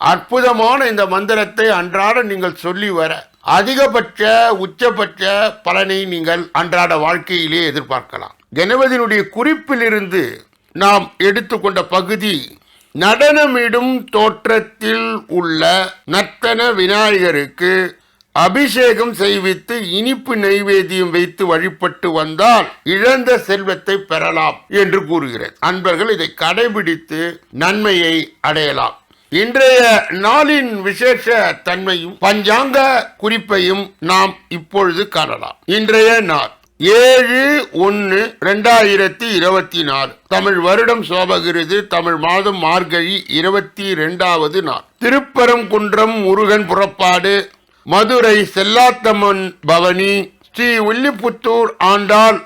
அற்புதமான இந்த மந்திரத்தை அன்றாட நீங்கள் சொல்லி வர அதிகபட்ச உச்சபட்ச பலனை நீங்கள் அன்றாட வாழ்க்கையிலே எதிர்பார்க்கலாம். கணபதியினுடைய குறிப்பிலிருந்து நாம் எடுத்துக்கொண்ட பகுதி நடனமிடும் தோற்றத்தில் உள்ள நர்த்தன விநாயகருக்கு அபிஷேகம் செய்வித்து இனிப்பு நைவேத்தியம் வைத்து வழிபட்டு வந்தால் இழந்த செல்வத்தை பெறலாம் என்று கூறுகிறது. அன்பர்கள் இதை கடைபிடித்து நன்மையை அடையலாம். இன்றைய நாளின் விசேஷ தன்மையும் பஞ்சாங்க குறிப்பையும் நாம் இப்பொழுது காணலாம். இன்றைய நாள் ஏழு ஒன்று ரெண்டாயிரத்தி இருபத்தி நாலு. தமிழ் வருடம் சோபகிருது தமிழ் மாதம் மார்கழி இருபத்தி ரெண்டாவது நாள். திருப்பரங்குன்றம் முருகன் புறப்பாடு மதுரை செல்லாத்தம்மன் பவனி ஸ்ரீ உள்ளிப்புத்தூர் ஆண்டாள்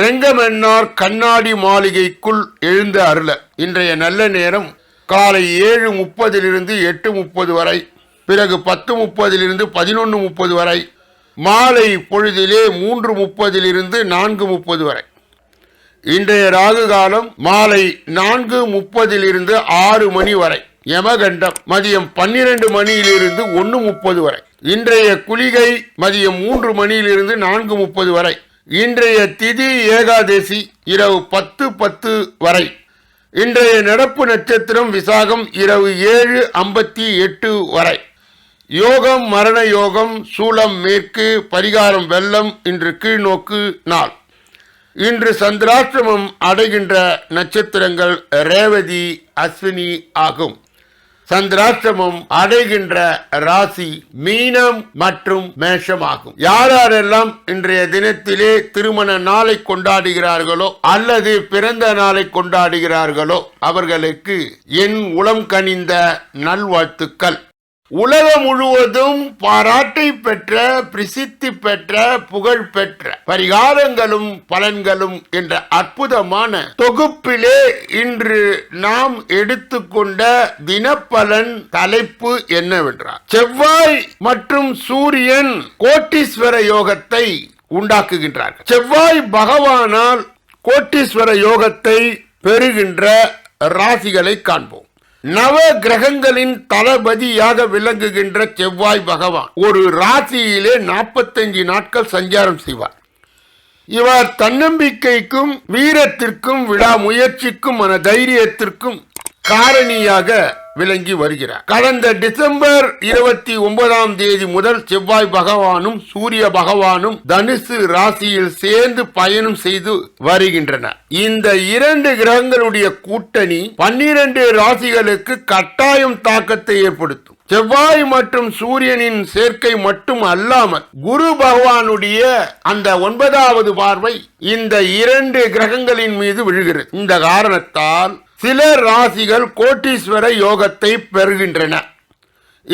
ரெங்கமென்னார் கண்ணாடி மாளிகைக்குள் எழுந்த அருள. இன்றைய நல்ல நேரம் காலை ஏழு முப்பதிலிருந்து எட்டு முப்பது வரை பிறகு பத்து முப்பதிலிருந்து பதினொன்று முப்பது வரை மாலை பொழுதிலே மூன்று முப்பதிலிருந்து நான்கு முப்பது வரை. இன்றைய ராகு காலம் மாலை நான்கு முப்பதிலிருந்து ஆறு மணி வரை. யமகண்டம் மதியம் பன்னிரண்டு மணியிலிருந்து ஒன்று முப்பது வரை. இன்றைய குளிகை மதியம் மூன்று மணியிலிருந்து நான்கு முப்பது வரை. இன்றைய திதி ஏகாதசி இரவு பத்து பத்து வரை. இன்றைய நடப்பு நட்சத்திரம் விசாகம் இரவு ஏழு ஐம்பத்தி எட்டு வரை. யோகம் மரண யோகம் சூலம் மேற்கு பரிகாரம் வெள்ளம் இன்று கீழ்நோக்கு நாள். இன்று சந்திராஷ்டிரமம் அடைகின்ற நட்சத்திரங்கள் ரேவதி அஸ்வினி ஆகும். சந்திராஷ்டமம் அடைகின்ற ராசி மீனம் மற்றும் மேஷம் ஆகும் யார் யாரெல்லாம் இன்றைய தினத்திலே திருமண நாளை கொண்டாடுகிறார்களோ அல்லது பிறந்த நாளை கொண்டாடுகிறார்களோ அவர்களுக்கு என் உளம் கனிந்த நல்வாழ்த்துக்கள். உலகம் முழுவதும் பாராட்டை பெற்ற பிரசித்தி பெற்ற புகழ் பெற்ற பரிகாரங்களும் பலன்களும் என்ற அற்புதமான தொகுப்பிலே இன்று நாம் எடுத்துக்கொண்ட தினப்பலன் தலைப்பு என்னவென்றால் செவ்வாய் மற்றும் சூரியன் கோட்டீஸ்வர யோகத்தை உண்டாக்குகின்றார்கள். செவ்வாய் பகவானால் கோட்டீஸ்வர யோகத்தை பெறுகின்ற ராசிகளை காண்போம். நவ கிரகங்களின் தளபதியாக விளங்குகின்ற செவ்வாய் பகவான் ஒரு ராசியிலே நாற்பத்தஞ்சு நாட்கள் சஞ்சாரம் செய்வார். இவர் தன்னம்பிக்கைக்கும் வீரத்திற்கும் விடாமுயற்சிக்கும் மன தைரியத்திற்கும் காரணியாக விளங்கி வருகிறார். கடந்த டிசம்பர் இருபத்தி ஒன்பதாம் தேதி முதல் செவ்வாய் பகவானும் சூரிய பகவானும் தனுசு ராசியில் சேர்ந்து பயணம் செய்து வருகின்றனர். இந்த இரண்டு கிரகங்களுடைய கூட்டணி பன்னிரண்டு ராசிகளுக்கு கட்டாயம் தாக்கத்தை ஏற்படுத்தும். செவ்வாய் மற்றும் சூரியனின் சேர்க்கை மட்டும் அல்லாமல் குரு பகவானுடைய அந்த ஒன்பதாவது பார்வை இந்த இரண்டு கிரகங்களின் மீது விழுகிறது. இந்த காரணத்தால் சில ராசிகள் கோட்டீஸ்வர யோகத்தை பெறுகின்றன.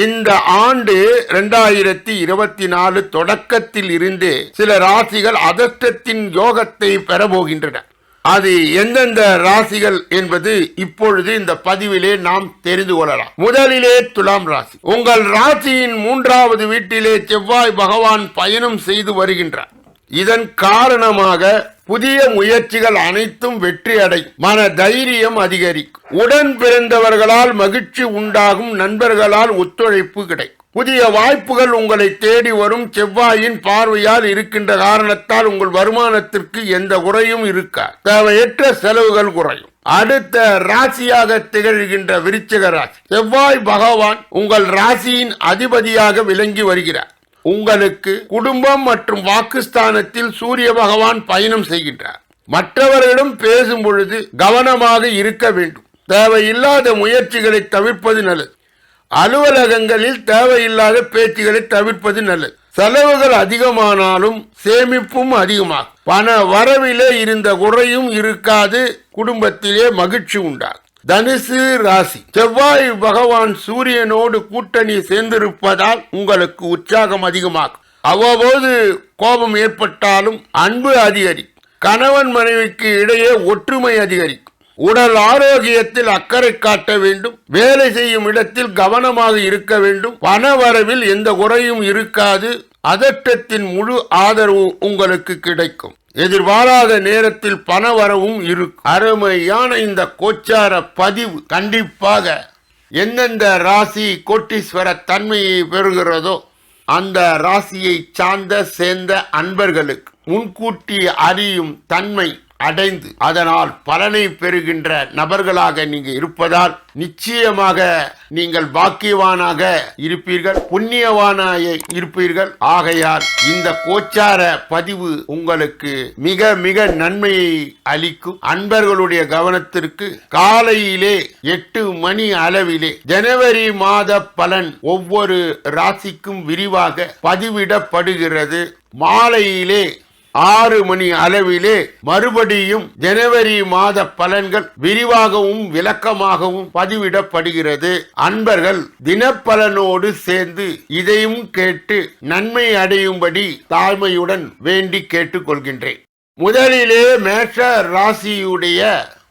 இந்த ஆண்டு ரெண்டாயிரத்தி இருபத்தி நாலு தொடக்கத்தில் இருந்து சில ராசிகள் அதிர்ஷ்டத்தின் யோகத்தை பெறப்போகின்றன. அது எந்தெந்த ராசிகள் என்பது இப்பொழுது இந்த பதிவிலே நாம் தெரிந்து கொள்ளலாம். முதலிலே துலாம் ராசி. உங்கள் ராசியின் மூன்றாவது வீட்டிலே செவ்வாய் பகவான் பயணம் செய்து வருகின்றார். இதன் காரணமாக புதிய முயற்சிகள் அனைத்தும் வெற்றி மன தைரியம் அதிகரிக்கும். உடன் பிறந்தவர்களால் மகிழ்ச்சி உண்டாகும் நண்பர்களால் ஒத்துழைப்பு கிடைக்கும். புதிய வாய்ப்புகள் உங்களை தேடி வரும். செவ்வாயின் பார்வையால் இருக்கின்ற காரணத்தால் உங்கள் வருமானத்திற்கு எந்த குறையும் இருக்கா தேவையற்ற செலவுகள் குறையும். அடுத்த ராசியாக திகழ்கின்ற விருச்சிக ராசி. செவ்வாய் பகவான் உங்கள் ராசியின் அதிபதியாக விளங்கி வருகிறார். உங்களுக்கு குடும்பம் மற்றும் வாக்குஸ்தானத்தில் சூரிய பகவான் பயணம் செய்கின்றார். மற்றவர்களிடம் பேசும் பொழுது கவனமாக இருக்க வேண்டும். தேவையில்லாத முயற்சிகளை தவிர்ப்பது நல்லது. அலுவலகங்களில் தேவையில்லாத பேச்சுகளை தவிர்ப்பது நல்லது. செலவுகள் அதிகமானாலும் சேமிப்பும் அதிகமாகும். பண வரவிலே இருந்த குறையும் இருக்காது. குடும்பத்திலே மகிழ்ச்சி உண்டாகும். தனுசு ராசி. செவ்வாய் பகவான் சூரியனோடு கூட்டணி சேர்ந்திருப்பதால் உங்களுக்கு உற்சாகம் அதிகமாகும். அவ்வப்போது கோபம் ஏற்பட்டாலும் அன்பு அதிகரிக்கும். கணவன் மனைவிக்கு இடையே ஒற்றுமை அதிகரிக்கும். உடல் ஆரோக்கியத்தில் அக்கறை காட்ட வேண்டும். வேலை செய்யும் இடத்தில் கவனமாக இருக்க வேண்டும். பணவரவில் எந்த குறையும் இருக்காது. அதட்டத்தின் முழு ஆதரவு உங்களுக்கு கிடைக்கும். எதிர்பாராத நேரத்தில் பணவரவும் இருக்கும். அருமையான இந்த கோச்சார பதிவு. கண்டிப்பாக எந்தெந்த ராசி கோட்டீஸ்வர தன்மையை பெறுகிறதோ அந்த ராசியை சார்ந்த சேர்ந்த அன்பர்களுக்கு முன்கூட்டி அறியும் தன்மை அடைந்து அதனால் பலனை பெறுகின்ற நபர்களாக நீங்க இருப்பதால் நிச்சயமாக நீங்கள் பாக்கியவானாக இருப்பீர்கள் புண்ணியவானாக இருப்பீர்கள். ஆகையால் இந்த கோச்சார பதிவு உங்களுக்கு மிக மிக நன்மையை அளிக்கும். அன்பர்களுடைய கவனத்திற்கு காலையிலே எட்டு மணி அளவிலே ஜனவரி மாத பலன் ஒவ்வொரு ராசிக்கும் விரிவாக பதிவிடப்படுகிறது. மாலையிலே ஆறு மணி அளவிலே மறுபடியும் ஜனவரி மாத பலன்கள் விரிவாகவும் விளக்கமாகவும் பதிவிடப்படுகிறது. அன்பர்கள் தினப்பலனோடு சேர்ந்து இதையும் கேட்டு நன்மை அடையும்படி தாழ்மையுடன் வேண்டி கேட்டுக்கொள்கின்றேன். முதலிலே மேஷ ராசியுடைய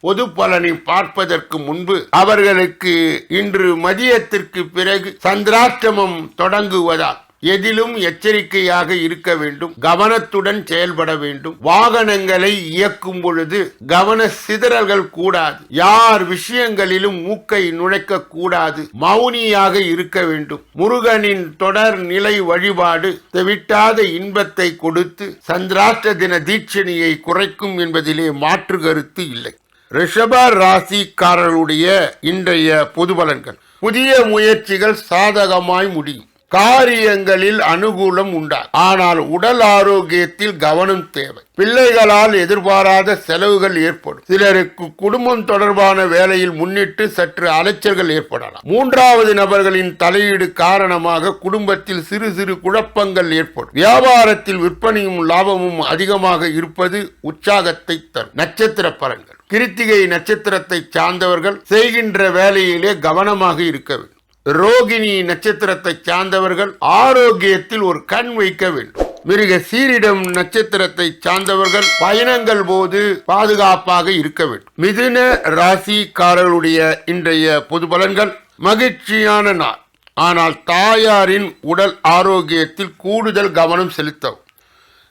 பொது பலனை பார்ப்பதற்கு முன்பு அவர்களுக்கு இன்று மதியத்திற்கு பிறகு சந்திராஷ்டமம் தொடங்குவதால் எதிலும் எச்சரிக்கையாக இருக்க வேண்டும் கவனத்துடன் செயல்பட வேண்டும். வாகனங்களை இயக்கும் பொழுது கவன சிதறல்கள் கூடாது. யார் விஷயங்களிலும் மூக்கை நுழைக்க கூடாது. மௌனியாக இருக்க வேண்டும். முருகனின் தொடர் நிலை வழிபாடு தெவிட்டாத இன்பத்தை கொடுத்து சந்திராஷ்ட தின தீட்சணியை குறைக்கும் என்பதிலே மாற்று கருத்து இல்லை. ரிஷப ராசிக்காரர்களுடைய இன்றைய பொது பலன்கள். புதிய முயற்சிகள் சாதகமாய் முடியும். காரியங்களில் அனுகூலம் உண்டா? ஆனால் உடல் ஆரோக்கியத்தில் கவனம் தேவை. பிள்ளைகளால் எதிர்பாராத செலவுகள் ஏற்படும். சிலருக்கு குடும்பம் தொடர்பான வேலையில் முன்னிட்டு சற்று அலைச்சல்கள் ஏற்படலாம். மூன்றாவது நபர்களின் தலையீடு காரணமாக குடும்பத்தில் சிறு சிறு குழப்பங்கள் ஏற்படும். வியாபாரத்தில் விற்பனையும் லாபமும் அதிகமாக இருப்பது உற்சாகத்தை தரும். நட்சத்திர பலன்கள். கிருத்திகை நட்சத்திரத்தை சார்ந்தவர்கள் செய்கின்ற வேலையிலே கவனமாக இருக்க வேண்டும். ரோகிணி நட்சத்திரத்தை சார்ந்தவர்கள் ஆரோக்கியத்தில் ஒரு கண் வைக்க வேண்டும். மிருக சீரிடம் நட்சத்திரத்தை சார்ந்தவர்கள் பயணங்கள் போது பாதுகாப்பாக இருக்க வேண்டும். மிதுன ராசிக்காரர்களுடைய இன்றைய பொது பலன்கள் மகிழ்ச்சியான நாள். ஆனால் தாயாரின் உடல் ஆரோக்கியத்தில் கூடுதல் கவனம் செலுத்தவும்.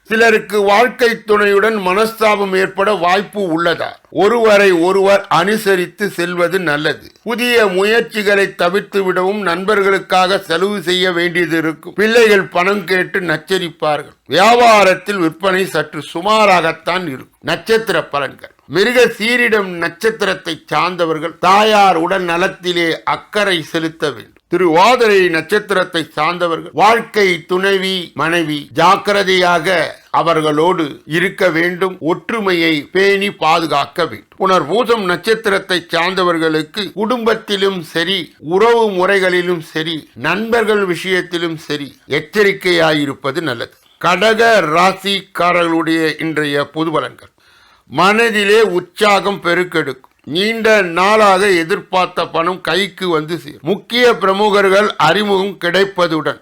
சிலருக்கு வாழ்க்கை துணையுடன் மனஸ்தாபம் ஏற்பட வாய்ப்பு உள்ளதா? ஒருவரை ஒருவர் அனுசரித்து செல்வது நல்லது. புதிய முயற்சிகளை தவிர்த்து விடவும் நண்பர்களுக்காக செலவு செய்ய வேண்டியது இருக்கும். பிள்ளைகள் பணம் கேட்டு நச்சரிப்பார்கள். வியாபாரத்தில் விற்பனை சற்று சுமாராகத்தான் இருக்கும். நட்சத்திர பலன்கள். மிருக சீரிடம் நட்சத்திரத்தை சார்ந்தவர்கள் தாயார் உடல் நலத்திலே அக்கறை செலுத்த வேண்டும். திருவாதிரை நட்சத்திரத்தை சார்ந்தவர்கள் வாழ்க்கை துணைவி மனைவி ஜாக்கிரதையாக அவர்களோடு இருக்க வேண்டும் ஒற்றுமையை பேணி பாதுகாக்க வேண்டும். புனர்பூசம் நட்சத்திரத்தை சார்ந்தவர்களுக்கு குடும்பத்திலும் சரி உறவு முறைகளிலும் சரி நண்பர்கள் விஷயத்திலும் சரி எச்சரிக்கையாயிருப்பது நல்லது. கடக ராசிக்காரர்களுடைய இன்றைய பொது பலன்கள் மனதிலே உற்சாகம் பெருக்கெடுக்கும். நீண்ட நாளாக எதிர்பார்த்த பணம் கைக்கு வந்து சேரும். முக்கிய பிரமுகர்கள் அறிமுகம் கிடைப்பதுடன்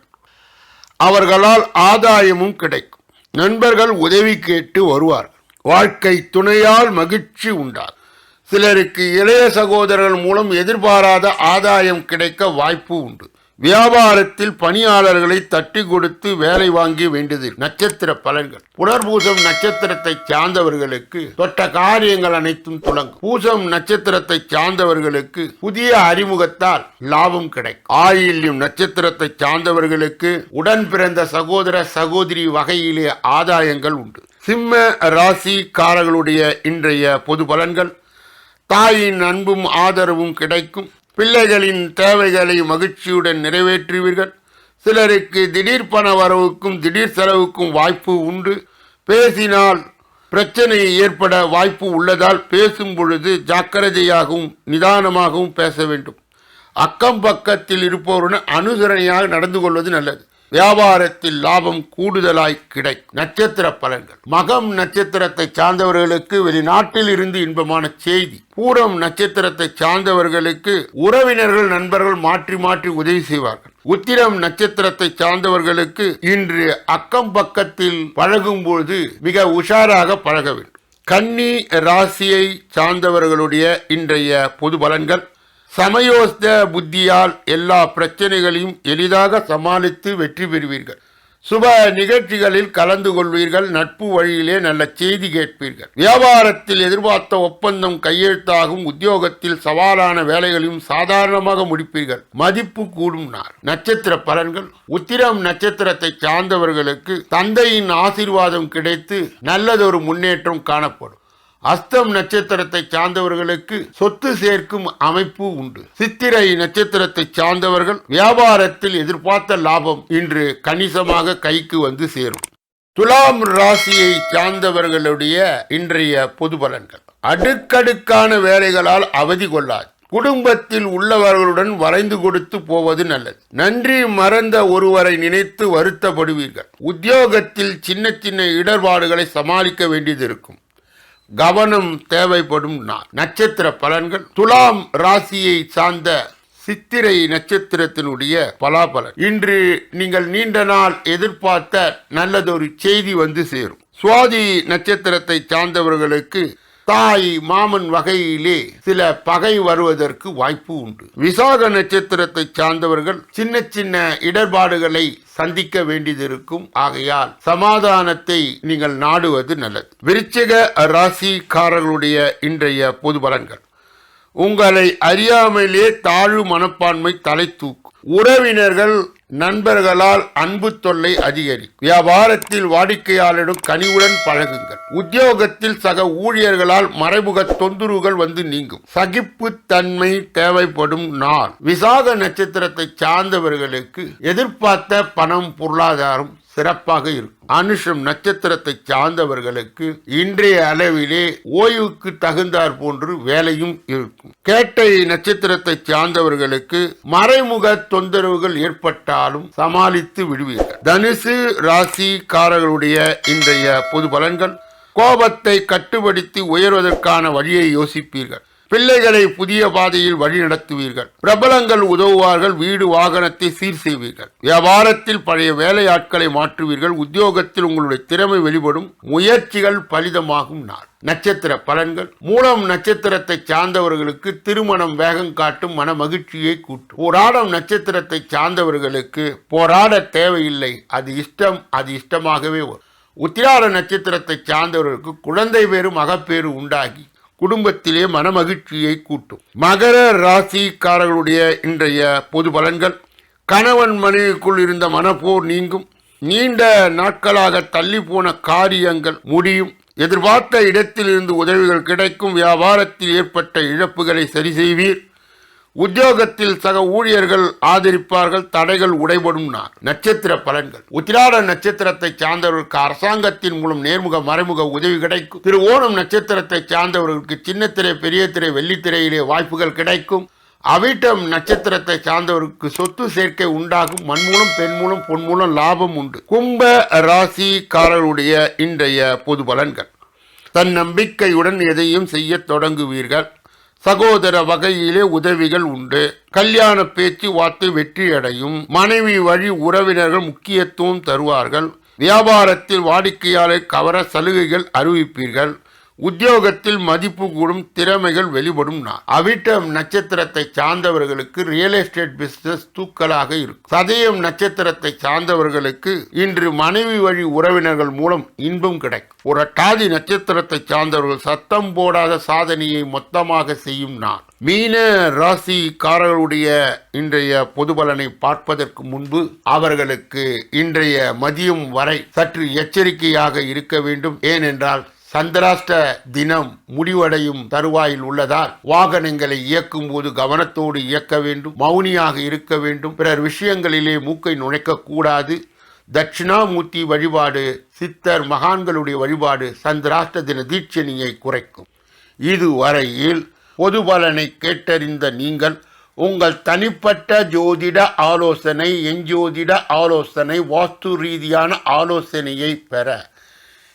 அவர்களால் ஆதாயமும் கிடைக்கும். நண்பர்கள் உதவி கேட்டு வருவார்கள். வாழ்க்கை துணையால் மகிழ்ச்சி உண்டாகும். சிலருக்கு இளைய சகோதரர்கள் மூலம் எதிர்பாராத ஆதாயம் கிடைக்க வாய்ப்பு உண்டு. வியாபாரத்தில் பணியாளர்களை தட்டி கொடுத்து வேலை வாங்கி வேண்டியது நட்சத்திர பலன்கள். புனர்பூசம் நட்சத்திரத்தை சார்ந்தவர்களுக்கு தொட்ட காரியங்கள் அனைத்தும் துளங்கும் பூசம் நட்சத்திரத்தை சார்ந்தவர்களுக்கு புதிய அறிமுகத்தால் லாபம் கிடைக்கும். ஆயில்யம் நட்சத்திரத்தை சார்ந்தவர்களுக்கு உடன் பிறந்த சகோதர சகோதரி வகையிலே ஆதாயங்கள் உண்டு. சிம்ம ராசிக்காரர்களுடைய இன்றைய பொது பலன்கள். தாயின் அன்பும் ஆதரவும் கிடைக்கும். பிள்ளைகளின் தேவைகளை மகிழ்ச்சியுடன் நிறைவேற்றுவீர்கள். சிலருக்கு திடீர் பண வரவுக்கும் திடீர் செலவுக்கும் வாய்ப்பு உண்டு. பேசினால் பிரச்சனை ஏற்பட வாய்ப்பு உள்ளதால் பேசும் பொழுது ஜாக்கிரதையாகவும் நிதானமாகவும் பேச வேண்டும். அக்கம் பக்கத்தில் இருப்பவருடன் அனுசரணையாக நடந்து கொள்வது நல்லது. வியாபாரத்தில் லாபம் கூடுதலாய் கிடைக்கும். நட்சத்திர பலன்கள். மகம் நட்சத்திரத்தை சார்ந்தவர்களுக்கு வெளிநாட்டில் இருந்து இன்பமான செய்தி. பூரம் நட்சத்திரத்தை சார்ந்தவர்களுக்கு உறவினர்கள் நண்பர்கள் மாற்றி மாற்றி உதவி செய்வார்கள். உத்திரம் நட்சத்திரத்தை சார்ந்தவர்களுக்கு இன்று அக்கம் பக்கத்தில் பழகும் பொழுது மிக உஷாராக பழக வேண்டும். கன்னி ராசியை சார்ந்தவர்களுடைய இன்றைய பொது பலன்கள். சமயோஸ்த புத்தியால் எல்லா பிரச்சனைகளையும் எளிதாக சமாளித்து வெற்றி பெறுவீர்கள். சுப நிகழ்ச்சிகளில் கலந்து கொள்வீர்கள். நட்பு வழியிலே நல்ல செய்தி கேட்பீர்கள். வியாபாரத்தில் எதிர்பார்த்த ஒப்பந்தம் கையெழுத்தாகும். உத்தியோகத்தில் சவாலான வேலைகளையும் சாதாரணமாக முடிப்பீர்கள். மதிப்பு கூடும் நார் நட்சத்திர பலன்கள். உத்திரம் நட்சத்திரத்தை சார்ந்தவர்களுக்கு தந்தையின் ஆசீர்வாதம் கிடைத்து நல்லதொரு முன்னேற்றம் காணப்படும். அஸ்தம் நட்சத்திரத்தை சார்ந்தவர்களுக்கு சொத்து சேர்க்கும் அமைப்பு உண்டு. சித்திரை நட்சத்திரத்தை சார்ந்தவர்கள் வியாபாரத்தில் எதிர்பார்த்த லாபம் இன்று கணிசமாக கைக்கு வந்து சேரும். துலாம் ராசியை சார்ந்தவர்களுடைய இன்றைய பொது பலன்கள். அடுக்கடுக்கான வேலைகளால் அவதி கொள்ளாது. குடும்பத்தில் உள்ளவர்களுடன் வரைந்து கொடுத்து போவது நல்லது. நன்றி மறந்த ஒருவரை நினைத்து வருத்தப்படுவீர்கள். உத்தியோகத்தில் சின்ன சின்ன இடர்பாடுகளை சமாளிக்க வேண்டியது இருக்கும். கவனம் தேவைப்படும் நாள் நட்சத்திர பலன்கள். துலாம் ராசியை சார்ந்த சித்திரை நட்சத்திரத்தினுடைய பலாபலன். இன்று நீங்கள் நீண்ட நாள் எதிர்பார்த்த நல்லதொரு செய்தி வந்து சேரும். சுவாதி நட்சத்திரத்தை சார்ந்தவர்களுக்கு தாய் மாமன் வகையிலே சில பகை வருவதற்கு வாய்ப்பு உண்டு. விசாக நட்சத்திரத்தை சார்ந்தவர்கள் சின்ன சின்ன இடர்பாடுகளை சந்திக்க வேண்டியது இருக்கும் ஆகையால் சமாதானத்தை நீங்கள் நாடுவது நல்லது. விருச்சிக ராசிக்காரர்களுடைய இன்றைய பொது பலன்கள். உங்களை அறியாமலே தாழ்வு மனப்பான்மை தலை தூக்கும். உறவினர்கள் நண்பர்களால் அன்பு தொல்லை அதிகரிக்கும் வியாபாரத்தில் வாடிக்கையாளரிடம் கனிவுடன் பழகுங்கள். உத்தியோகத்தில் சக ஊழியர்களால் மறைமுக தொந்தரவுகள் வந்து நீங்கும். சகிப்பு தன்மை தேவைப்படும் நாள். விசாக நட்சத்திரத்தை சார்ந்தவர்களுக்கு எதிர்பார்த்த பணம் பொருளாதாரம் சிறப்பாக இருக்கும் அனுஷம் நட்சத்திரத்தை சார்ந்தவர்களுக்கு இன்றைய அளவிலே ஓய்வுக்கு தகுந்தாற் போன்று வேலையும் இருக்கும். கேட்டை நட்சத்திரத்தை சார்ந்தவர்களுக்கு மறைமுக தொந்தரவுகள் ஏற்பட்டாலும் சமாளித்து விடுவீர்கள். தனுசு ராசிக்காரர்களுடைய இன்றைய பொது பலன்கள் கோபத்தை கட்டுப்படுத்தி உயர்வதற்கான வழியை யோசிப்பீர்கள். பிள்ளைகளை புதிய பாதையில் வழி நடத்துவீர்கள். பிரபலங்கள் உதவுவார்கள் வீடு வாகனத்தை சீர் செய்வீர்கள். வியாபாரத்தில் பழைய வேலையாட்களை மாற்றுவீர்கள் உத்தியோகத்தில் உங்களுடைய திறமை வெளிப்படும் முயற்சிகள் பலிதமாகும் நாள். நட்சத்திர பலன்கள். மூலம் நட்சத்திரத்தை சார்ந்தவர்களுக்கு திருமணம் வேகம் காட்டும் மன மகிழ்ச்சியை கூட்டும். போராடம் நட்சத்திரத்தை சார்ந்தவர்களுக்கு போராட தேவையில்லை. அது இஷ்டம் அது இஷ்டமாகவே வரும். உத்திராட நட்சத்திரத்தை சார்ந்தவர்களுக்கு குழந்தை பேரு மகப்பேறு உண்டாகி குடும்பத்திலே மனமகிழ்ச்சியை கூட்டும். மகர ராசிக்காரர்களுடைய இன்றைய பொது பலன்கள் கணவன் மனைவிக்குள் இருந்த மனப்போர் நீங்கும். நீண்ட நாட்களாக தள்ளி போன காரியங்கள் முடியும். எதிர்பார்த்த இடத்திலிருந்து உதவிகள் கிடைக்கும். வியாபாரத்தில் ஏற்பட்ட இழப்புகளை சரி செய்வீர். உத்தியோகத்தில் சக ஊழியர்கள் ஆதரிப்பார்கள் தடைகள் உடைபடும் நாள் நட்சத்திர பலன்கள். உத்திராட நட்சத்திரத்தை சார்ந்தவர்களுக்கு அரசாங்கத்தின் மூலம் நேர்முக மறைமுக உதவி கிடைக்கும். திரு ஓணம் நட்சத்திரத்தை சார்ந்தவர்களுக்கு சின்ன திரை பெரிய திரை வெள்ளித்திரையிலே வாய்ப்புகள் கிடைக்கும். அவிட்டம் நட்சத்திரத்தை சார்ந்தவருக்கு சொத்து சேர்க்கை உண்டாகும். மண் மூலம் பெண் மூலம் பொன் மூலம் லாபம் உண்டு. கும்ப ராசிக்காரர்களுடைய இன்றைய பொது பலன்கள். தன் நம்பிக்கையுடன் எதையும் செய்யத் தொடங்குவீர்கள். சகோதர வகையிலே உதவிகள் உண்டு. கல்யாண பேச்சு வார்த்தை வெற்றியடையும். மனைவி வழி உறவினர்கள் முக்கியத்துவம் தருவார்கள். வியாபாரத்தில் வாடிக்கையாளர் கவர சலுகைகள் அறிவிப்பீர்கள். உத்தியோகத்தில் மதிப்பு கூடும் திறமைகள் வெளிப்படும் நாள் அவிட்டம் நட்சத்திரத்தை சார்ந்தவர்களுக்கு ரியல் எஸ்டேட் பிசினஸ் தூக்கலாக இருக்கும். சதயம் நட்சத்திரத்தை சார்ந்தவர்களுக்கு இன்று மனைவி வழி உறவினர்கள் மூலம் இன்பம் கிடைக்கும். புரட்டாதி நட்சத்திரத்தை சார்ந்தவர்கள் சத்தம் போடாத சாதனையை மொத்தமாக செய்யும் நாள். மீன ராசிக்காரர்களுடைய இன்றைய பொது பலனை பார்ப்பதற்கு முன்பு அவர்களுக்கு இன்றைய மதியம் வரை சற்று எச்சரிக்கையாக இருக்க வேண்டும். ஏனென்றால் சந்திராஷ்ட தினம் முடிவடையும் தருவாயில் உள்ளதால் வாகனங்களை இயக்கும் போது கவனத்தோடு இயக்க வேண்டும் மௌனியாக இருக்க வேண்டும். பிறர் விஷயங்களிலே மூக்கை நுழைக்க கூடாது தட்சிணாமூர்த்தி வழிபாடு சித்தர் மகான்களுடைய வழிபாடு சந்திராஷ்ட தின தீட்சணியை குறைக்கும். இதுவரையில் பொது பலனை கேட்டறிந்த நீங்கள் உங்கள் தனிப்பட்ட ஜோதிட ஆலோசனை எஞ்சோதிட ஆலோசனை வாஸ்து ரீதியான ஆலோசனையை பெற